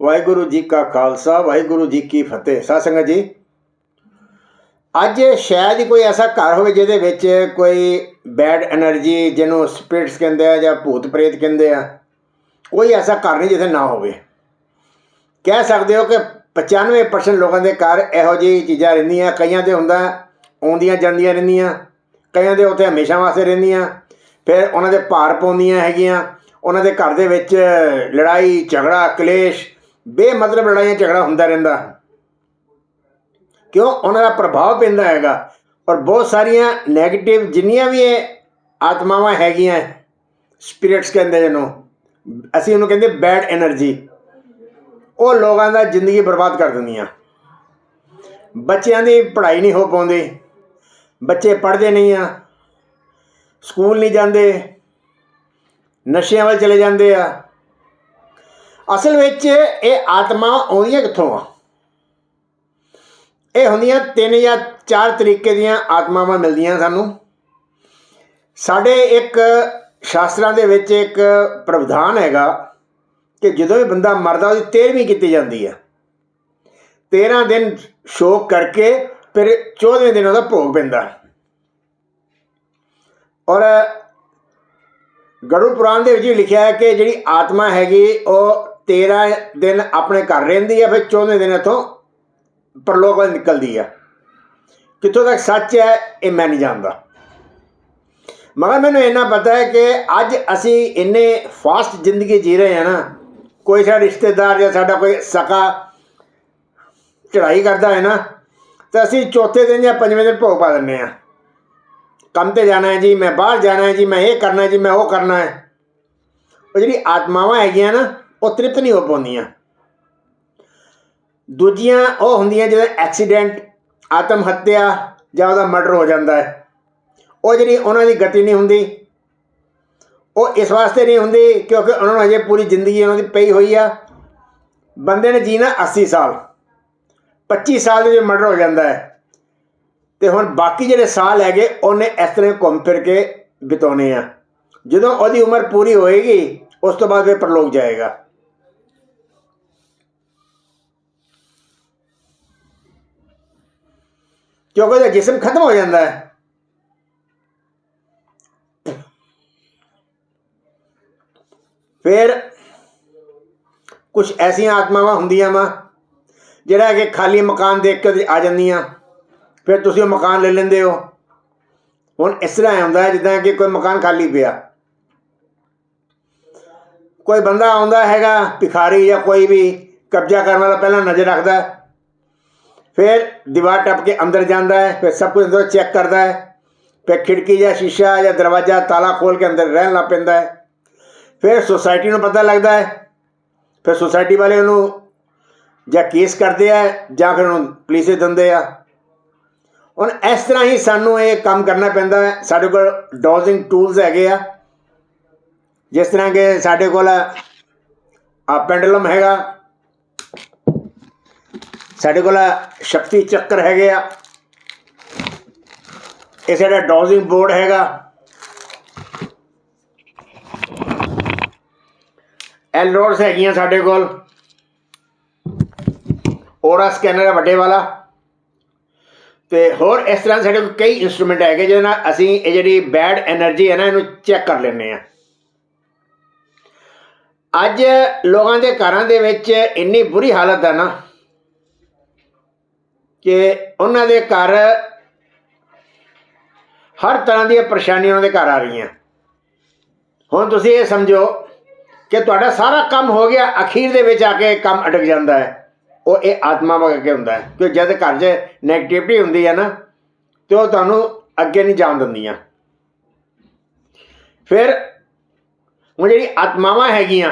ਵਾਹਿਗੁਰੂ ਜੀ ਕਾ ਖਾਲਸਾ, ਵਾਹਿਗੁਰੂ ਜੀ ਕੀ ਫਤਿਹ। ਸਾਧ ਸੰਗਤ ਜੀ, ਅੱਜ ਸ਼ਾਇਦ ਕੋਈ ਐਸਾ ਘਰ ਹੋਵੇ ਜਿਹਦੇ ਵਿੱਚ ਕੋਈ ਬੈਡ એનર્ਜੀ ਜਿਹਨੂੰ ਸਪਿਰਿਟਸ ਕਹਿੰਦੇ ਆ ਜਾਂ ਭੂਤ ਪ੍ਰੇਤ ਕਹਿੰਦੇ ਆ, ਕੋਈ ਐਸਾ ਘਰ ਨਹੀਂ ਜਿੱਥੇ ਨਾ ਹੋਵੇ। ਕਹਿ ਸਕਦੇ ਹੋ ਕਿ 95% ਲੋਕਾਂ ਦੇ ਘਰ ਇਹੋ ਜਿਹੀ ਚੀਜ਼ਾਂ ਰਹਿੰਦੀਆਂ, ਕਈਆਂ ਦੇ ਹੁੰਦਾ ਆਉਂਦੀਆਂ ਜਾਂਦੀਆਂ ਰਹਿੰਦੀਆਂ, ਕਈਆਂ ਦੇ ਉੱਥੇ ਹਮੇਸ਼ਾ ਵਾਸਤੇ ਰਹਿੰਦੀਆਂ, ਫਿਰ ਉਹਨਾਂ ਦੇ ਭਾਰ ਪਾਉਂਦੀਆਂ ਹੈਗੀਆਂ, ਉਹਨਾਂ ਦੇ ਘਰ ਦੇ ਵਿੱਚ ਲੜਾਈ, ਝਗੜਾ, ਕਲੇਸ਼ ਬੇਮਤਲਬ ਲੜਾਈਆਂ, ਝਗੜਾ ਹੁੰਦਾ ਰਹਿੰਦਾ। ਕਿਉਂ? ਉਹਨਾਂ ਦਾ ਪ੍ਰਭਾਵ ਪੈਂਦਾ ਹੈਗਾ। ਔਰ ਬਹੁਤ ਸਾਰੀਆਂ ਨੈਗੇਟਿਵ ਜਿੰਨੀਆਂ ਵੀ ਇਹ ਆਤਮਾਵਾਂ ਹੈਗੀਆਂ ਸਪਿਰਿਟਸ ਕਹਿੰਦੇ ਜਿਹਨੂੰ ਅਸੀਂ ਉਹਨੂੰ ਕਹਿੰਦੇ ਬੈਡ એનર્ਜੀ ਉਹ ਲੋਕਾਂ ਦਾ ਜ਼ਿੰਦਗੀ ਬਰਬਾਦ ਕਰ ਦਿੰਦੀਆਂ। ਬੱਚਿਆਂ ਦੀ ਪੜ੍ਹਾਈ ਨਹੀਂ ਹੋ ਪਾਉਂਦੀ। ਬੱਚੇ ਪੜ੍ਹਦੇ ਨਹੀਂ ਆ। ਸਕੂਲ ਨਹੀਂ ਜਾਂਦੇ। ਨਸ਼ਿਆਂ ਵੱਲ ਚਲੇ ਜਾਂਦੇ ਆ। ਅਸਲ ਵਿੱਚ ਇਹ ਆਤਮਾ ਆਉਂਦੀਆਂ ਕਿੱਥੋਂ ਆ? ਇਹ ਹੁੰਦੀਆਂ ਤਿੰਨ ਜਾਂ ਚਾਰ ਤਰੀਕੇ ਦੀਆਂ ਆਤਮਾਵਾਂ ਮਿਲਦੀਆਂ ਸਾਨੂੰ। ਸਾਡੇ ਇੱਕ ਸ਼ਾਸਤਰਾਂ ਦੇ ਵਿੱਚ ਇੱਕ ਪ੍ਰਵਿਧਾਨ ਹੈਗਾ ਕਿ ਜਦੋਂ ਵੀ ਬੰਦਾ ਮਰਦਾ, ਉਹਦੀ 13ਵੀਂ ਕੀਤੀ ਜਾਂਦੀ ਹੈ 13 ਦਿਨ ਸ਼ੋਕ ਕਰਕੇ ਫਿਰ 14ਵੇਂ ਦਿਨ ਉਹਦਾ ਭੋਗ ਪੈਂਦਾ। ਔਰ ਗਰੁੜ ਪੁਰਾਣ ਦੇ ਵਿੱਚ ਵੀ ਲਿਖਿਆ ਹੈ ਕਿ ਜਿਹੜੀ ਆਤਮਾ ਹੈਗੀ, ਉਹ 13 ਦਿਨ ਆਪਣੇ ਘਰ ਰਹਿੰਦੀ ਹੈ ਫਿਰ 14ਵੇਂ ਦਿਨ ਇੱਥੋਂ ਪਰਲੋਕ ਵੱਲ ਨਿਕਲਦੀ ਆ। ਕਿੱਥੋਂ ਤੱਕ ਸੱਚ ਹੈ, ਇਹ ਮੈਂ ਨਹੀਂ ਜਾਣਦਾ। ਮਗਰ ਮੈਨੂੰ ਇੰਨਾ ਪਤਾ ਹੈ ਕਿ ਅੱਜ ਅਸੀਂ ਇੰਨੇ ਫਾਸਟ ਜ਼ਿੰਦਗੀ ਜੀ ਰਹੇ ਹਾਂ ਨਾ, ਕੋਈ ਸਾਡਾ ਰਿਸ਼ਤੇਦਾਰ ਜਾਂ ਸਾਡਾ ਕੋਈ ਸਕਾ ਚੜਾਈ ਕਰਦਾ ਹੈ ਨਾ, ਤਾਂ ਅਸੀਂ ਚੌਥੇ ਦਿਨ ਜਾਂ ਪੰਜਵੇਂ ਦਿਨ ਭੋਗ ਪਾ ਦਿੰਦੇ ਆ। ਕੰਮ ਤੇ ਜਾਣਾ ਹੈ ਜੀ, ਮੈਂ ਬਾਹਰ ਜਾਣਾ ਹੈ ਜੀ, ਮੈਂ ਇਹ ਕਰਨਾ ਹੈ ਜੀ, ਮੈਂ ਉਹ ਕਰਨਾ ਹੈ। ਉਹ ਜਿਹੜੀ ਆਤਮਾਵਾਂ ਹੈਗੀਆਂ ਨਾ ਉਹ ਤ੍ਰਿਪਤ ਨਹੀਂ ਹੋ ਪਾਉਂਦੀਆਂ। ਦੂਜੀਆਂ ਉਹ ਹੁੰਦੀਆਂ ਜਿਹਦਾ ਐਕਸੀਡੈਂਟ ਆਤਮ ਹੱਤਿਆ ਜਾਂ ਉਹਦਾ ਮਰਡਰ ਹੋ ਜਾਂਦਾ ਹੈ। ਉਹ ਜਿਹੜੀ ਉਹਨਾਂ ਦੀ ਗਤੀ ਨਹੀਂ ਹੁੰਦੀ, ਉਹ ਇਸ ਵਾਸਤੇ ਨਹੀਂ ਹੁੰਦੀ ਕਿਉਂਕਿ ਉਹਨਾਂ ਨੂੰ ਅਜੇ ਪੂਰੀ ਜ਼ਿੰਦਗੀ ਉਹਨਾਂ ਦੀ ਪਈ ਹੋਈ ਆ। ਬੰਦੇ ਨੇ ਜੀਣਾ 80 ਸਾਲ 25 ਸਾਲ ਦੇ ਵਿੱਚ ਮਰਡਰ ਹੋ ਜਾਂਦਾ ਹੈ। ਤੇ ਹੁਣ ਬਾਕੀ ਜਿਹੜੇ ਸਾਲ ਹੈਗੇ, ਉਹਨੇ ਇਸ ਤਰ੍ਹਾਂ ਘੁੰਮ ਫਿਰ ਕੇ ਬਿਤਾਉਣੇ ਆ। ਜਦੋਂ ਉਹਦੀ ਉਮਰ ਪੂਰੀ ਹੋਏਗੀ, ਉਸ ਤੋਂ ਬਾਅਦ ਫਿਰ ਪਰਲੋਕ ਜਾਏਗਾ। ਕਿਉਂਕਿ ਉਹਦਾ ਜਿਸਮ ਖਤਮ ਹੋ ਜਾਂਦਾ ਹੈ। ਫਿਰ ਕੁਝ ਐਸੀਆਂ ਆਤਮਾਵਾਂ ਹੁੰਦੀਆਂ ਵਾ, ਜਿਹੜਾ ਕਿ ਖਾਲੀ ਮਕਾਨ ਦੇਖ ਕੇ ਆ ਜਾਂਦੀਆਂ। ਫਿਰ ਤੁਸੀਂ ਉਹ ਮਕਾਨ ਲੈ ਲੈਂਦੇ ਹੋ। ਹੁਣ ਇਸ ਤਰ੍ਹਾਂ ਹੁੰਦਾ ਹੈ, ਜਿੱਦਾਂ ਕਿ ਕੋਈ ਮਕਾਨ ਖਾਲੀ ਪਿਆ। ਕੋਈ ਬੰਦਾ ਆਉਂਦਾ ਹੈਗਾ ਭਿਖਾਰੀ ਜਾਂ ਕੋਈ ਵੀ ਕਬਜ਼ਾ ਕਰਨ ਵਾਲਾ ਪਹਿਲਾਂ ਨਜ਼ਰ ਰੱਖਦਾ ਫਿਰ ਦੀਵਾਰ ਟੱਪ ਕੇ ਅੰਦਰ ਜਾਂਦਾ ਹੈ, ਫਿਰ ਸਭ ਕੁਝ ਅੰਦਰ ਚੈੱਕ ਕਰਦਾ ਹੈ, ਫਿਰ ਖਿੜਕੀ ਜਾਂ ਸ਼ੀਸ਼ਾ ਜਾਂ ਦਰਵਾਜ਼ਾ ਤਾਲਾ ਖੋਲ ਕੇ ਅੰਦਰ ਰਹਿਣ ਲੱਗ ਪੈਂਦਾ ਹੈ। ਫਿਰ ਸੁਸਾਇਟੀ ਨੂੰ ਪਤਾ ਲੱਗਦਾ ਹੈ, ਫਿਰ ਸੁਸਾਇਟੀ ਵਾਲੇ ਉਹਨੂੰ ਜਾਂ ਕੇਸ ਕਰਦੇ ਆ ਜਾਂ ਫਿਰ ਉਹਨੂੰ ਪੁਲਿਸ ਦੇ ਦਿੰਦੇ ਆ। ਹੁਣ ਇਸ ਤਰ੍ਹਾਂ ਹੀ ਸਾਨੂੰ ਇਹ ਕੰਮ ਕਰਨਾ ਪੈਂਦਾ ਹੈ। ਸਾਡੇ ਕੋਲ ਡੋਜ਼ਿੰਗ ਟੂਲਸ ਹੈਗੇ ਆ। ਜਿਸ ਤਰ੍ਹਾਂ ਕਿ ਸਾਡੇ ਕੋਲ ਆ ਪੈਂਡਲਮ ਹੈਗਾ। ਸਾਡੇ ਕੋਲ ਸ਼ਕਤੀ ਚੱਕਰ ਹੈਗੇ ਆ। ਇਹ ਸਾਡਾ ਡੋਜ਼ਿੰਗ ਬੋਰਡ ਹੈਗਾ। ਐਲ ਰੋਡਸ ਹੈਗੀਆਂ ਸਾਡੇ ਕੋਲ। ਔਰਾ ਸਕੈਨਰ ਹੈ ਵੱਡੇ ਵਾਲਾ। ਤੇ ਹੋਰ ਇਸ ਤਰ੍ਹਾਂ ਸਾਡੇ ਕੋਲ ਕਈ ਇਨਸਟਰੂਮੈਂਟ ਹੈਗੇ ਜਿਹਦੇ ਨਾਲ ਅਸੀਂ ਇਹ ਜਿਹੜੀ ਬੈਡ એનર્ਜੀ ਹੈ ਨਾ, ਇਹਨੂੰ ਚੈੱਕ ਕਰ ਲੈਂਦੇ ਆ ਅੱਜ ਲੋਕਾਂ ਦੇ ਘਰਾਂ ਦੇ ਵਿੱਚ ਇੰਨੀ ਬੁਰੀ ਹਾਲਤ ਹੈ ਨਾ ਕਿ ਉਹਨਾਂ ਦੇ ਘਰ ਹਰ ਤਰ੍ਹਾਂ ਦੀਆਂ ਪਰੇਸ਼ਾਨੀਆਂ ਉਹਨਾਂ ਦੇ ਘਰ ਆ ਰਹੀਆਂ। ਹੁਣ ਤੁਸੀਂ ਇਹ ਸਮਝੋ ਕਿ ਤੁਹਾਡਾ ਸਾਰਾ ਕੰਮ ਹੋ ਗਿਆ, ਅਖੀਰ ਦੇ ਵਿੱਚ ਆ ਕੇ ਕੰਮ ਅਟਕ ਜਾਂਦਾ ਹੈ। ਉਹ ਇਹ ਆਤਮਾ ਵਗੇ ਹੁੰਦਾ ਹੈ ਕਿ ਜਦ ਘਰ 'ਚ 네ਗੇਟਿਵਿਟੀ ਹੁੰਦੀ ਹੈ ਨਾ, ਤੇ ਉਹ ਤੁਹਾਨੂੰ ਅੱਗੇ ਨਹੀਂ ਜਾਣ ਦਿੰਦੀਆਂ। ਫਿਰ ਉਹ ਜਿਹੜੀ ਆਤਮਾਵਾਂ ਹੈਗੀਆਂ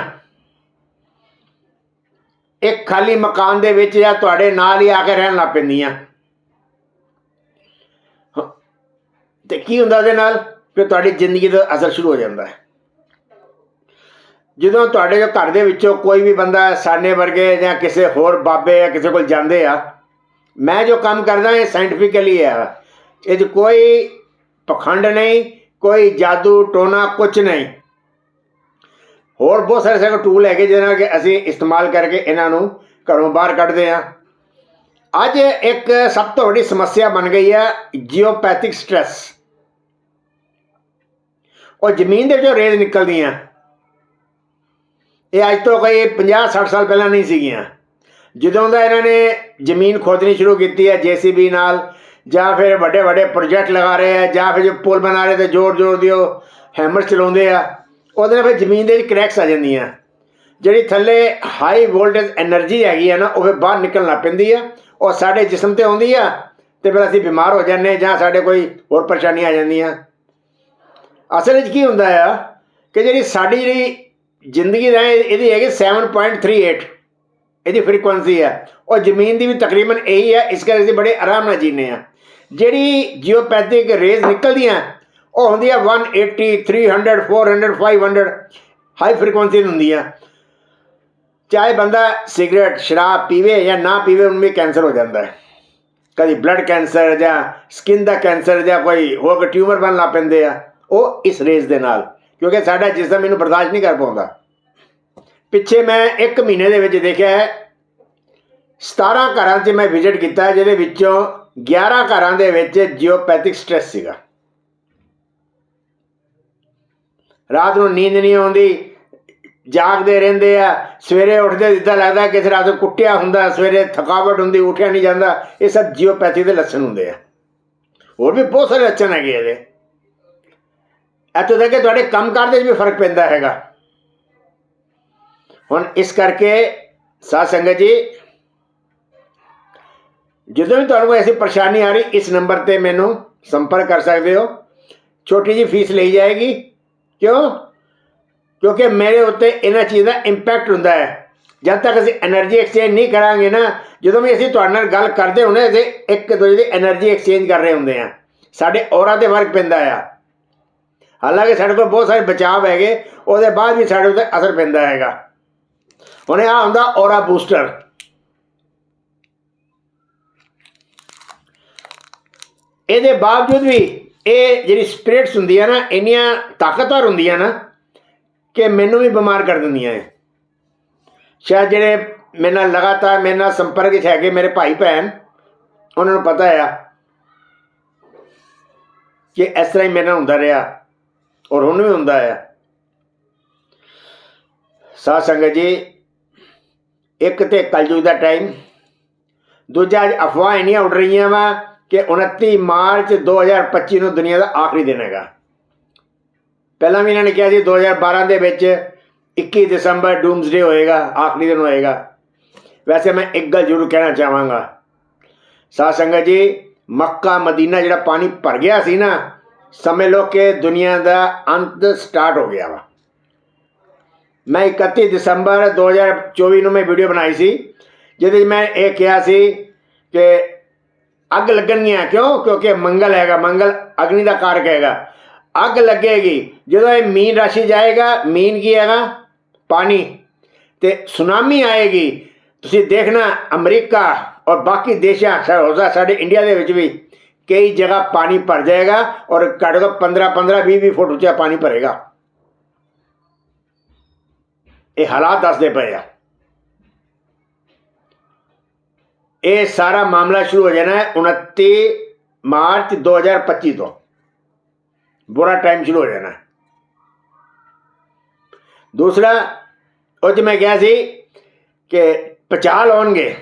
ਇੱਕ ਖਾਲੀ ਮਕਾਨ ਦੇ ਵਿੱਚ ਜਾਂ ਤੁਹਾਡੇ ਨਾਲ ਹੀ ਆ ਕੇ ਰਹਿਣ ਲੱਗ ਪੈਂਦੀਆਂ ਤੇ ਕੀ ਹੁੰਦਾ ਉਹਦੇ ਨਾਲ? ਕਿ ਤੁਹਾਡੀ ਜ਼ਿੰਦਗੀ ਦਾ ਅਸਰ ਸ਼ੁਰੂ ਹੋ ਜਾਂਦਾ ਹੈ। ਜਦੋਂ ਤੁਹਾਡੇ ਜੋ ਘਰ ਦੇ ਵਿੱਚੋਂ ਕੋਈ ਵੀ ਬੰਦਾ ਸਾਨੇ ਵਰਗੇ ਜਾਂ ਕਿਸੇ ਹੋਰ ਬਾਬੇ ਜਾਂ ਕਿਸੇ ਕੋਲ ਜਾਂਦੇ ਆ, ਮੈਂ ਜੋ ਕੰਮ ਕਰਦਾ ਇਹ ਸਾਇੰਟੀਫਿਕਲੀ ਹੈ ਇਹ 'ਚ ਕੋਈ ਪਖੰਡ ਨਹੀਂ, ਕੋਈ ਜਾਦੂ, ਟੋਨਾ ਕੁਝ ਨਹੀਂ। ਹੋਰ ਬਹੁਤ ਸਾਰੇ ਸਾਡੇ ਟੂਲ ਹੈਗੇ ਜਿਹਨਾਂ ਨਾਲ ਕਿ ਅਸੀਂ ਇਸਤੇਮਾਲ ਕਰਕੇ ਇਹਨਾਂ ਨੂੰ ਘਰੋਂ ਬਾਹਰ ਕੱਢਦੇ ਹਾਂ। ਅੱਜ ਇੱਕ ਸਭ ਤੋਂ ਵੱਡੀ ਸਮੱਸਿਆ ਬਣ ਗਈ ਹੈ ਜੀਓਪੈਥਿਕ ਸਟ੍ਰੈਸ ਉਹ ਜ਼ਮੀਨ ਦੇ ਵਿੱਚੋਂ ਰੇਜ਼ ਨਿਕਲਦੀਆਂ ਇਹ ਅੱਜ ਤੋਂ ਕੋਈ 50 60 ਸਾਲ ਪਹਿਲਾਂ ਨਹੀਂ ਸੀਗੀਆਂ। ਜਦੋਂ ਦਾ ਇਹਨਾਂ ਨੇ ਜ਼ਮੀਨ ਖੋਦਣੀ ਸ਼ੁਰੂ ਕੀਤੀ ਹੈ ਜੀਸੀਬੀ ਨਾਲ, ਜਾਂ ਫਿਰ ਵੱਡੇ ਵੱਡੇ ਪ੍ਰੋਜੈਕਟ ਲਗਾ ਰਹੇ ਆ ਜਾਂ ਫਿਰ ਜੋ ਪੁਲ ਬਣਾ ਰਹੇ ਤੇ ਜ਼ੋਰ ਜ਼ੋਰ ਦੀ ਉਹ ਹੈਮਰ ਚਲਾਉਂਦੇ ਆ ਉਹਦੇ ਨਾਲ ਫਿਰ ਜ਼ਮੀਨ ਦੇ ਵਿੱਚ ਕ੍ਰੈਕਸ ਆ ਜਾਂਦੀਆਂ। ਜਿਹੜੀ ਥੱਲੇ ਹਾਈ ਵੋਲਟੇਜ એનર્ਜੀ ਹੈਗੀ ਆ ਨਾ, ਉਹ ਫਿਰ ਬਾਹਰ ਨਿਕਲਣ ਲੱਗ ਪੈਂਦੀ ਆ। ਉਹ ਸਾਡੇ ਜਿਸਮ ਤੇ ਆਉਂਦੀ ਆ, ਤੇ ਫਿਰ ਅਸੀਂ ਬਿਮਾਰ ਹੋ ਜਾਂਦੇ ਜਾਂ ਸਾਡੇ ਕੋਈ ਹੋਰ ਪਰੇਸ਼ਾਨੀ ਆ ਜਾਂਦੀਆਂ। ਅਸਲ ਵਿੱਚ ਕੀ ਹੁੰਦਾ ਆ ਕਿ ਜਿਹੜੀ ਸਾਡੀ ਜਿਹੜੀ ਜ਼ਿੰਦਗੀ ਦਾ ਇਹਦੀ ਹੈਗੀ 7.38 ਇਹਦੀ ਫ੍ਰੀਕੁਐਂਸੀ ਆ। ਉਹ ਜ਼ਮੀਨ ਦੀ ਵੀ ਤਕਰੀਬਨ ਇਹੀ ਹੈ ਇਸ ਕਰਕੇ ਅਸੀਂ ਬੜੇ ਆਰਾਮ ਨਾਲ ਜੀਨੇ ਆ। ਜਿਹੜੀ ਜੀਓਪੈਥਿਕ ਰੇਜ਼ ਨਿਕਲਦੀਆਂ ਉਹ ਹੁੰਦੀ ਹੁੰਦੀਆਂ 180 300 400 500 ਹਾਈ ਫ੍ਰੀਕੁਐਂਸੀ ਹੁੰਦੀਆਂ ਚਾਹੇ ਬੰਦਾ ਸਿਗਰਟ ਸ਼ਰਾਬ ਪੀਵੇ ਜਾਂ ਨਾ ਪੀਵੇ, ਉਹਨੂੰ ਵੀ ਕੈਂਸਰ ਹੋ ਜਾਂਦਾ ਹੈ। ਕਦੀ ਬਲੱਡ ਕੈਂਸਰ ਜਾਂ ਸਕਿਨ ਦਾ ਕੈਂਸਰ ਜਾਂ ਕੋਈ ਹੋਰ ਟਿਊਮਰ ਬਣ ਲੱਗ ਪੈਂਦੇ ਆ, ਉਹ ਇਸ ਰੇਸ ਦੇ ਨਾਲ। ਕਿਉਂਕਿ ਸਾਡਾ ਜਿਸਮ ਇਹਨੂੰ ਬਰਦਾਸ਼ਤ ਨਹੀਂ ਕਰ ਪਾਉਂਦਾ। ਪਿੱਛੇ ਮੈਂ 1 ਮਹੀਨੇ ਦੇ ਵਿੱਚ ਦੇਖਿਆ ਹੈ 17 ਘਰਾਂ 'ਚ ਮੈਂ ਵਿਜ਼ਿਟ ਕੀਤਾ, ਜਿਹਦੇ ਵਿੱਚੋਂ 11 ਘਰਾਂ ਦੇ ਵਿੱਚ ਜਿਓਪੈਥਿਕ ਸਟ੍ਰੈਸ ਸੀਗਾ। ਰਾਤ ਨੂੰ ਨੀਂਦ ਨਹੀਂ ਆਉਂਦੀ, ਜਾਗਦੇ ਰਹਿੰਦੇ ਆ, ਸਵੇਰੇ ਉੱਠਦੇ ਜਿੱਦਾਂ ਲੱਗਦਾ ਕਿਸੇ ਰਾਤ ਨੂੰ ਕੁੱਟਿਆ ਹੁੰਦਾ, ਸਵੇਰੇ ਥਕਾਵਟ ਹੁੰਦੀ, ਉੱਠਿਆ ਨਹੀਂ ਜਾਂਦਾ, ਇਹ ਸਭ ਜੀਓਪੈਥੀ ਦੇ ਲੱਛਣ ਹੁੰਦੇ ਆ। ਹੋਰ ਵੀ ਬਹੁਤ ਸਾਰੇ ਲੱਛਣ ਹੈਗੇ ਇਹਦੇ। ਇੱਥੋਂ ਤੱਕ ਕਿ ਤੁਹਾਡੇ ਕੰਮਕਾਰ ਦੇ ਵਿੱਚ ਵੀ ਫ਼ਰਕ ਪੈਂਦਾ ਹੈਗਾ। ਹੁਣ ਇਸ ਕਰਕੇ ਸਾਧ ਸੰਗਤ ਜੀ, ਜਦੋਂ ਵੀ ਤੁਹਾਨੂੰ ਕੋਈ ਐਸੀ ਪਰੇਸ਼ਾਨੀ ਆ ਰਹੀ, ਇਸ ਨੰਬਰ ਤੇ ਮੈਨੂੰ ਸੰਪਰਕ ਕਰ ਸਕਦੇ ਹੋ। ਛੋਟੀ ਜੀ ਫੀਸ ਲਈ ਜਾਏਗੀ। ਕਿਉਂ? ਕਿਉਂਕਿ ਮੇਰੇ ਉੱਤੇ ਇਹਨਾਂ ਚੀਜ਼ਾਂ ਦਾ ਇੰਪੈਕਟ ਹੁੰਦਾ ਹੈ। ਜਦ ਤੱਕ ਅਸੀਂ એનર્ਜੀ ਐਕਸਚੇਂਜ ਨਹੀਂ ਕਰਾਂਗੇ ਨਾ, ਜਦੋਂ ਵੀ ਅਸੀਂ ਤੁਹਾਡੇ ਨਾਲ ਗੱਲ ਕਰਦੇ ਹੁੰਦੇ ਅਸੀਂ ਇੱਕ ਦੂਜੇ ਦੀ એનર્ਜੀ ਐਕਸਚੇਂਜ ਕਰ ਰਹੇ ਹੁੰਦੇ ਆ ਸਾਡੇ ਔਰਾ ਤੇ ਫ਼ਰਕ ਪੈਂਦਾ ਆ। ਹਾਲਾਂਕਿ ਸਾਡੇ ਕੋਲ ਬਹੁਤ ਸਾਰੇ ਬਚਾਅ ਹੈਗੇ, ਉਹਦੇ ਬਾਅਦ ਵੀ ਸਾਡੇ ਉੱਤੇ ਅਸਰ ਪੈਂਦਾ ਹੈਗਾ। ਹੁਣ ਇਹ ਹੁੰਦਾ ਔਰਾ ਬੂਸਟਰ ਇਹਦੇ ਬਾਵਜੂਦ ਵੀ ਇਹ ਜਿਹੜੀ ਸਪਿਰਿਟਸ ਹੁੰਦੀਆਂ ਨਾ, ਇੰਨੀਆਂ ਤਾਕਤਵਰ ਹੁੰਦੀਆਂ ਨਾ ਕਿ ਮੈਨੂੰ ਵੀ ਬਿਮਾਰ ਕਰ ਦਿੰਦੀਆਂ ਹੈ ਸ਼ਾਇਦ ਜਿਹੜੇ ਮੇਰੇ ਨਾਲ ਲਗਾਤਾਰ ਮੇਰੇ ਨਾਲ ਸੰਪਰਕ ਵਿੱਚ ਹੈਗੇ ਮੇਰੇ ਭਾਈ ਭੈਣ, ਉਹਨਾਂ ਨੂੰ ਪਤਾ ਆ ਕਿ ਇਸ ਤਰ੍ਹਾਂ ਹੀ ਮੇਰੇ ਨਾਲ ਹੁੰਦਾ ਰਿਹਾ ਔਰ ਹੁਣ ਵੀ ਹੁੰਦਾ ਆ। ਸਾਧ ਸੰਗਤ ਜੀ, ਇੱਕ ਤੇ ਕਲਯੁਗ ਦਾ ਟਾਈਮ ਦੂਜਾ ਅੱਜ ਅਫਵਾਹ ਇੰਨੀਆਂ ਉੱਡ ਰਹੀਆਂ ਵਾ ਕਿ 29 ਮਾਰਚ 2025 ਨੂੰ ਦੁਨੀਆ ਦਾ ਆਖਰੀ ਦਿਨ ਹੈਗਾ। ਪਹਿਲਾਂ ਵੀ ਇਹਨਾਂ ਨੇ ਕਿਹਾ ਸੀ 2012 ਦੇ ਵਿੱਚ 21 ਦਸੰਬਰ ਡੂਮਸਡੇ ਹੋਏਗਾ, ਆਖਰੀ ਦਿਨ ਹੋਏਗਾ। ਵੈਸੇ ਮੈਂ ਇੱਕ ਗੱਲ ਜ਼ਰੂਰ ਕਹਿਣਾ ਚਾਹਾਂਗਾ। ਸਾਧ ਸੰਗਤ ਜੀ, ਮੱਕਾ, ਮਦੀਨਾ ਜਿਹੜਾ ਪਾਣੀ ਭਰ ਗਿਆ ਸੀ ਨਾ ਸਮਝ ਲਓ ਕਿ ਦੁਨੀਆ ਦਾ ਅੰਤ ਸਟਾਰਟ ਹੋ ਗਿਆ ਵਾ। ਮੈਂ 31 ਦਸੰਬਰ 2024 ਨੂੰ ਮੈਂ ਵੀਡੀਓ ਬਣਾਈ ਸੀ, ਜਿਹਦੇ 'ਚ ਮੈਂ ਇਹ ਕਿਹਾ ਸੀ ਕਿ ਅੱਗ ਲੱਗਣਗੀਆਂ ਕਿਉਂ? ਕਿਉਂਕਿ ਮੰਗਲ ਹੈਗਾ। ਮੰਗਲ ਅਗਨੀ ਦਾ ਕਾਰਕ ਹੈਗਾ। ਅੱਗ ਲੱਗੇਗੀ। ਜਦੋਂ ਇਹ ਮੀਨ ਰਾਸ਼ੀ ਜਾਏਗਾ, ਮੀਨ ਕੀ ਹੈਗਾ? ਪਾਣੀ। ਤੇ ਸੁਨਾਮੀ ਆਏਗੀ। ਤੁਸੀਂ ਦੇਖਣਾ ਅਮਰੀਕਾ ਔਰ ਬਾਕੀ ਦੇਸ਼ਾਂ, ਸਾ- ਸਾਡੇ ਇੰਡੀਆ ਦੇ ਵਿੱਚ ਵੀ ਕਈ ਜਗ੍ਹਾ ਪਾਣੀ ਭਰ ਜਾਏਗਾ ਔਰ ਘੱਟੋ ਘੱਟ ਤੋਂ 15 15 20 20 ਫੁੱਟ ਉੱਚਾ ਪਾਣੀ ਭਰੇਗਾ। ਇਹ ਹਾਲਾਤ ਦੱਸਦੇ ਪਏ ਆ। ਇਹ ਸਾਰਾ ਮਾਮਲਾ ਸ਼ੁਰੂ ਹੋ ਜਾਣਾ ਹੈ 29 ਮਾਰਚ 2025 ਤੋਂ। ਬੁਰਾ ਟਾਈਮ ਸ਼ੁਰੂ ਹੋ ਜਾਣਾ। ਦੂਸਰਾ, ਉਹ 'ਚ ਮੈਂ ਕਿਹਾ ਸੀ ਕਿ ਪਚਾਲ ਆਉਣਗੇ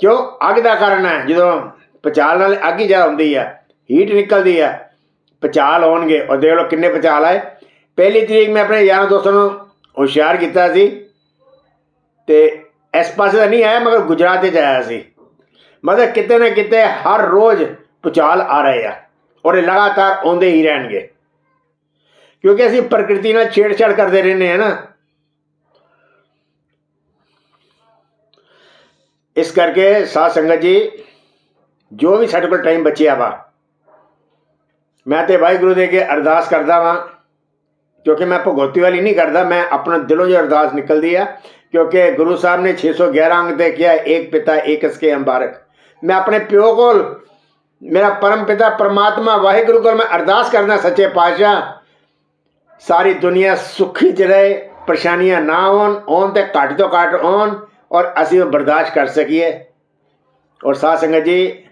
ਕਿਉਂ? ਅੱਗ ਦਾ ਕਾਰਨ ਹੈ। ਜਦੋਂ ਪਚਾਲ ਨਾਲ ਅੱਗ ਹੀ ਜ਼ਿਆਦਾ ਹੁੰਦੀ ਹੈ ਹੀਟ ਨਿਕਲਦੀ ਹੈ ਪਚਾਲ ਆਉਣਗੇ ਔਰ ਦੇਖ ਲਓ ਕਿੰਨੇ ਪਚਾਲ ਆਏ ਪਹਿਲੀ ਤਰੀਕ ਮੈਂ ਆਪਣੇ ਯਾਰਾਂ ਦੋਸਤਾਂ ਨੂੰ ਹੁਸ਼ਿਆਰ ਕੀਤਾ ਸੀ। ਤੇ ਇਸ ਪਾਸੇ ਤਾਂ ਨਹੀਂ ਆਇਆ, ਮਗਰ ਗੁਜਰਾਤ 'ਚ ਆਇਆ ਸੀ। ਮਤਲਬ ਕਿਤੇ ਨਾ ਕਿਤੇ ਹਰ ਰੋਜ਼ ਪੁਚਾਲ ਆ ਰਹੇ ਆ ਔਰ ਇਹ ਲਗਾਤਾਰ ਆਉਂਦੇ ਹੀ ਰਹਿਣਗੇ। ਕਿਉਂਕਿ ਅਸੀਂ ਪ੍ਰਕਿਰਤੀ ਨਾਲ ਛੇੜਛਾੜ ਕਰਦੇ ਰਹਿੰਦੇ ਆ ਨਾ। ਇਸ ਕਰਕੇ ਸਾਧ ਸੰਗਤ ਜੀ, ਜੋ ਵੀ ਸਾਡੇ ਕੋਲ ਟਾਈਮ ਬਚਿਆ ਵਾ, ਮੈਂ ਤੇ ਵਾਹਿਗੁਰੂ ਦੇ ਅੱਗੇ ਅਰਦਾਸ ਕਰਦਾ ਵਾਂ, ਕਿਉਂਕਿ ਮੈਂ ਭਗਵਤੀ ਵਾਲੀ ਨਹੀਂ ਕਰਦਾ, ਮੈਂ ਆਪਣਾ ਦਿਲੋਂ ਜੋ ਅਰਦਾਸ ਨਿਕਲਦੀ ਆ, ਕਿਉਂਕਿ ਗੁਰੂ ਸਾਹਿਬ ਨੇ 611 ਅੰਗ ਤੇ ਕਿਹਾ, ਏਕ ਪਿਤਾ, ਏਕ ਇਸਕੇ ਅੰਬਾਰਕ। ਮੈਂ ਆਪਣੇ ਪਿਓ ਕੋਲ, ਮੇਰਾ ਪਰਮ ਪਿਤਾ ਪਰਮਾਤਮਾ ਵਾਹਿਗੁਰੂ ਕੋਲ ਮੈਂ ਅਰਦਾਸ ਕਰਦਾ ਸੱਚੇ ਪਾਤਸ਼ਾਹ, ਸਾਰੀ ਦੁਨੀਆ ਸੁਖੀ ਚ ਰਹੇ, ਪਰੇਸ਼ਾਨੀਆਂ ਨਾ ਆਉਣ ਆਉਣ ਤੇ ਘੱਟ ਤੋਂ ਘੱਟ ਆਉਣ ਔਰ ਅਸੀਂ ਉਹ ਬਰਦਾਸ਼ਤ ਕਰ ਸਕੀਏ। ਔਰ ਸਾਧ ਸੰਗਤ ਜੀ,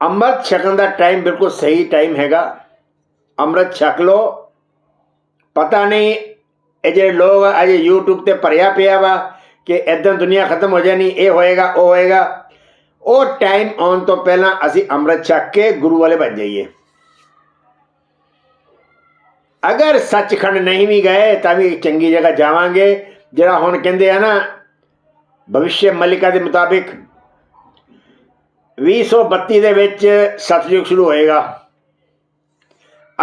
ਅੰਮ੍ਰਿਤ ਛਕਣ ਦਾ ਟਾਈਮ ਬਿਲਕੁਲ ਸਹੀ ਟਾਈਮ ਹੈਗਾ। ਅੰਮ੍ਰਿਤ ਛਕ ਲੋ ਪਤਾ ਨਹੀਂ ਇਹ ਜਿਹੜੇ ਲੋਕ ਅਜੇ YouTube ਤੇ ਭਰਿਆ ਪਿਆ ਵਾ ਕਿ ਇਦਾਂ ਦੁਨੀਆ ਖਤਮ ਹੋ ਜਾਣੀ, ਇਹ ਹੋਏਗਾ, ਉਹ ਹੋਏਗਾ। ਉਹ ਟਾਈਮ ਆਉਣ ਤੋਂ ਪਹਿਲਾਂ ਅਸੀਂ ਅੰਮ੍ਰਿਤ ਛਕ ਕੇ ਗੁਰੂ ਵਾਲੇ ਬਣ ਜਾਈਏ। ਅਗਰ ਸੱਚਖੰਡ ਨਹੀਂ ਵੀ ਗਏ, ਤਾਂ ਵੀ ਚੰਗੀ ਜਗ੍ਹਾ ਜਾਵਾਂਗੇ। ਜਿਹੜਾ ਹੁਣ ਕਹਿੰਦੇ ਆ ਨਾ, ਭਵਿਸ਼ਯ ਮਲਿਕਾ ਦੇ ਮੁਤਾਬਿਕ 2032 ਦੇ ਵਿੱਚ ਸਤਯੁਗ ਸ਼ੁਰੂ ਹੋਏਗਾ।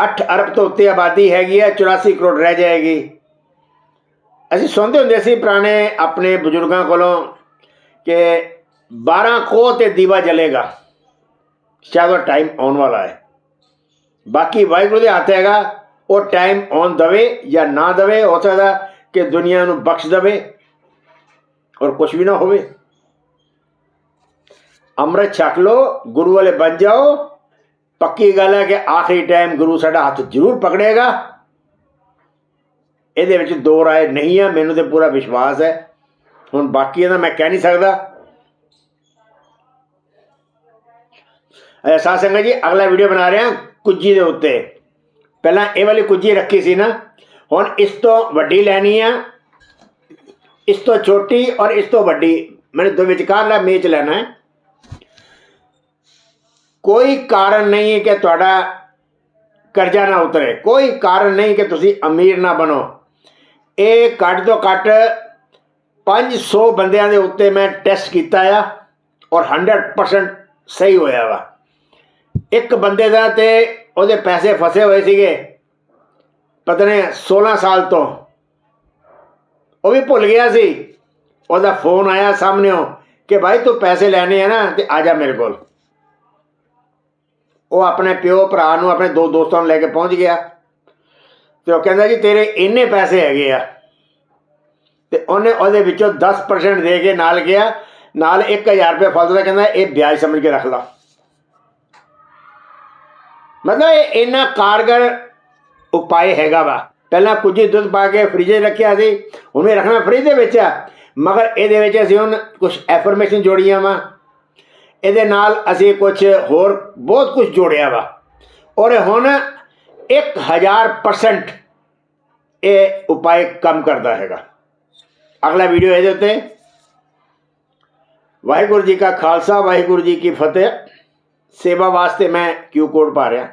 8 ਅਰਬ ਤੋਂ ਉੱਤੇ ਆਬਾਦੀ ਹੈਗੀ ਹੈ 84 ਕਰੋੜ ਰਹਿ ਜਾਏਗੀ। ਅਸੀਂ ਸੁਣਦੇ ਹੁੰਦੇ ਸੀ ਪੁਰਾਣੇ ਆਪਣੇ ਬਜ਼ੁਰਗਾਂ ਕੋਲੋਂ ਕਿ 12 ਕੋਹ ਤੇ ਦੀਵਾ ਜਲੇਗਾ। ਸ਼ਾਇਦ ਉਹ ਟਾਈਮ ਆਉਣ ਵਾਲਾ ਹੈ। ਬਾਕੀ ਵਾਹਿਗੁਰੂ ਦੇ ਹੱਥ ਹੈਗਾ, ਉਹ ਟਾਈਮ ਆਉਣ ਦਵੇ ਜਾਂ ਨਾ ਦਵੇ, ਹੋ ਸਕਦਾ ਕਿ ਦੁਨੀਆ ਨੂੰ ਬਖਸ਼ ਦਵੇ ਔਰ ਕੁਝ ਵੀ ਨਾ ਹੋਵੇ। ਅੰਮ੍ਰਿਤ ਛਕ ਲੋ ਗੁਰੂ ਵਾਲੇ ਬਣ ਜਾਓ। ਪੱਕੀ ਗੱਲ ਹੈ ਕਿ ਆਖਰੀ ਟਾਈਮ ਗੁਰੂ ਸਾਡਾ ਹੱਥ ਜ਼ਰੂਰ ਪਕੜੇਗਾ। ਇਹਦੇ ਵਿੱਚ ਦੋ ਰਾਏ ਨਹੀਂ ਆ, ਮੈਨੂੰ ਤੇ ਪੂਰਾ ਵਿਸ਼ਵਾਸ ਹੈ। ਹੁਣ ਬਾਕੀ ਇਹਦਾ ਮੈਂ ਕਹਿ ਨਹੀਂ ਸਕਦਾ। ਐਸਾ ਸੰਗਤ ਜੀ, ਅਗਲਾ ਵੀਡੀਓ ਬਣਾ ਰਿਹਾ ਹਾਂ ਕੁੱਜੀ ਦੇ ਉੱਤੇ। ਪਹਿਲਾਂ ਇਹ ਵਾਲੀ ਕੁੱਜੀ ਰੱਖੀ ਸੀ ਨਾ। ਹੁਣ ਇਸ ਤੋਂ ਵੱਡੀ ਲੈਣੀ ਆ। ਇਸ ਤੋਂ ਛੋਟੀ ਔਰ ਇਸ ਤੋਂ ਵੱਡੀ। ਮੈਨੂੰ ਦੋ ਵਿਚਕਾਰਲਾ ਮੇਚ ਲੈਣਾ ਹੈ। ਕੋਈ ਕਾਰਨ ਨਹੀਂ ਹੈ ਕਿ ਤੁਹਾਡਾ ਕਰਜ਼ਾ ਨਾ ਉਤਰੇ। ਕੋਈ ਕਾਰਨ ਨਹੀਂ ਕਿ ਤੁਸੀਂ ਅਮੀਰ ਨਾ ਬਣੋ। ਇਹ ਘੱਟ ਤੋਂ ਘੱਟ 500 ਬੰਦਿਆਂ ਦੇ ਉੱਤੇ ਮੈਂ ਟੈਸਟ ਕੀਤਾ ਆ ਔਰ 100% ਸਹੀ ਹੋਇਆ ਵਾ। ਇੱਕ ਬੰਦੇ ਦਾ ਤੇ ਉਹਦੇ ਪੈਸੇ ਫਸੇ ਹੋਏ ਸੀਗੇ ਪਤਾ ਨਹੀਂ 16 ਸਾਲ ਤੋਂ। ਉਹ ਵੀ ਭੁੱਲ ਗਿਆ ਸੀ। ਉਹਦਾ ਫੋਨ ਆਇਆ ਸਾਹਮਣੇੋਂ ਕਿ ਭਾਈ ਤੂੰ ਪੈਸੇ ਲੈਣੇ ਆ ਨਾ ਤੇ ਆ ਜਾ ਮੇਰੇ ਕੋਲ। ਉਹ ਆਪਣੇ ਪਿਓ ਭਰਾ ਨੂੰ, ਆਪਣੇ ਦੋ ਦੋਸਤਾਂ ਨੂੰ ਲੈ ਕੇ ਪਹੁੰਚ ਗਿਆ। ਤੇ ਉਹ ਕਹਿੰਦਾ ਜੀ ਤੇਰੇ ਇੰਨੇ ਪੈਸੇ ਹੈਗੇ ਆ। ਤੇ ਉਹਨੇ ਉਹਦੇ ਵਿੱਚੋਂ 10% ਦੇ ਕੇ ਨਾਲ ਗਿਆ ਨਾਲ 1000 ਰੁਪਏ ਫਾਲਤੂ ਦਾ ਕਹਿੰਦਾ, ਇਹ ਵਿਆਜ ਸਮਝ ਕੇ ਰੱਖ ਲਾ। ਮਤਲਬ ਇਹ ਇੰਨਾ ਕਾਰਗਰ ਉਪਾਅ ਹੈਗਾ ਵਾ। ਪਹਿਲਾਂ ਕੁਝ ਹੀ ਦੁੱਧ ਪਾ ਕੇ ਫ੍ਰਿਜ ਰੱਖਿਆ ਸੀ, ਹੁਣ ਇਹ ਰੱਖਣਾ ਫ੍ਰਿਜ ਦੇ ਵਿੱਚ ਆ। ਮਗਰ ਇਹਦੇ ਵਿੱਚ ਅਸੀਂ ਹੁਣ ਕੁਝ ਐਫਰਮੇਸ਼ਨ ਜੋੜੀਆਂ ਵਾ। ਇਹਦੇ ਨਾਲ ਅਸੀਂ ਕੁਝ ਹੋਰ ਬਹੁਤ ਕੁਝ ਜੋੜਿਆ ਵਾ। ਔਰ ਹੁਣ 1000% ਇਹ ਉਪਾਅ ਕੰਮ ਕਰਦਾ ਹੈਗਾ ਅਗਲਾ ਵੀਡੀਓ ਇਹਦੇ ਉੱਤੇ ਵਾਹਿਗੁਰੂ ਜੀ ਕਾ ਖਾਲਸਾ ਵਾਹਿਗੁਰੂ ਜੀ ਕੀ ਫਤਿਹ ਸੇਵਾ ਵਾਸਤੇ ਮੈਂ ਕਿਊ ਕੋਡ ਪਾ ਰਿਹਾ